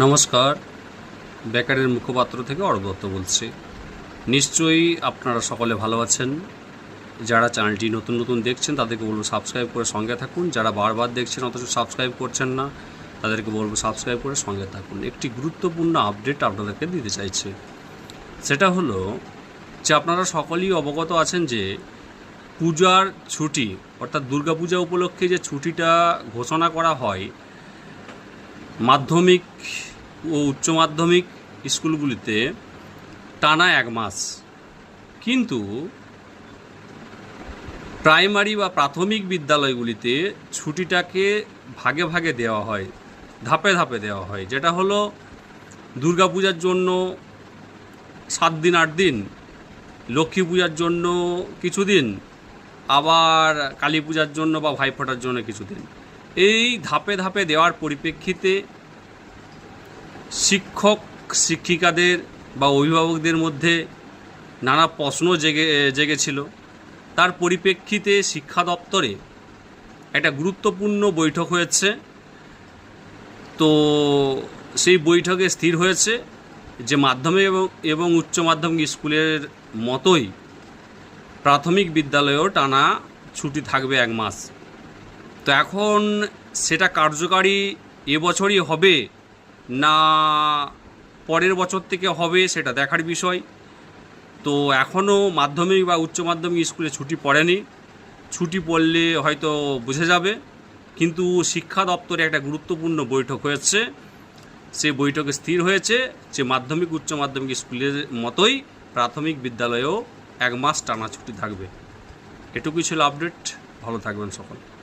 নমস্কার। বেকারের মুখপাত্র থেকে অরব দত্ত বলছি। নিশ্চয়ই আপনারা সকলে ভালো আছেন। যারা চ্যানেলটি নতুন নতুন দেখছেন, তাদেরকে বলব সাবস্ক্রাইব করে সঙ্গে থাকুন। যারা বারবার দেখছেন, অথচ সাবস্ক্রাইব করছেন না, তাদেরকে বলব সাবস্ক্রাইব করে সঙ্গে থাকুন। একটি গুরুত্বপূর্ণ আপডেট আপনাদেরকে দিতে চাইছে। সেটা হলো যে আপনারা সকলেই অবগত আছেন যে পূজার ছুটি, অর্থাৎ দুর্গাপূজা উপলক্ষে যে ছুটিটা ঘোষণা করা হয় মাধ্যমিক ও উচ্চ মাধ্যমিক স্কুলগুলিতে টানা এক মাস। কিন্তু প্রাইমারি বা প্রাথমিক বিদ্যালয়গুলিতে ছুটিটাকে ভাগে ভাগে দেওয়া হয়, ধাপে ধাপে দেওয়া হয়। যেটা হলো দুর্গাপূজার জন্য সাত দিন, আট দিন, লক্ষ্মী পূজার জন্য কিছুদিন আবার কালী পূজার জন্য বা ভাইফোঁটার জন্য কিছুদিন এই ধাপে ধাপে দেওয়ার পরিপ্রেক্ষিতে শিক্ষক, শিক্ষিকাদের বা অভিভাবকদের মধ্যে নানা প্রশ্ন জেগে, জেগেছিল। তার পরিপ্রেক্ষিতে শিক্ষা দপ্তরে একটা গুরুত্বপূর্ণ বৈঠক হয়েছে। তো সেই বৈঠকে স্থির হয়েছে যে মাধ্যমিক এবং এবং উচ্চ মাধ্যমিক স্কুলের মতোই প্রাথমিক বিদ্যালয়েও টানা ছুটি থাকবে এক মাস। তো এখন সেটা কার্যকারী এবছরই হবে না পরের বছর থেকে হবে সেটা দেখার বিষয়। তো এখনও মাধ্যমিক বা উচ্চ মাধ্যমিক স্কুলে ছুটি পড়েনি। ছুটি পড়লে হয়তো বুঝে যাবে। কিন্তু শিক্ষা দপ্তরে একটা গুরুত্বপূর্ণ বৈঠক হয়েছে। সে বৈঠকে স্থির হয়েছে যে মাধ্যমিক, উচ্চ মাধ্যমিক স্কুলের মতোই প্রাথমিক বিদ্যালয়েও এক মাস টানা ছুটি থাকবে। এটুকুই ছিল আপডেট। ভালো থাকবেন সকল।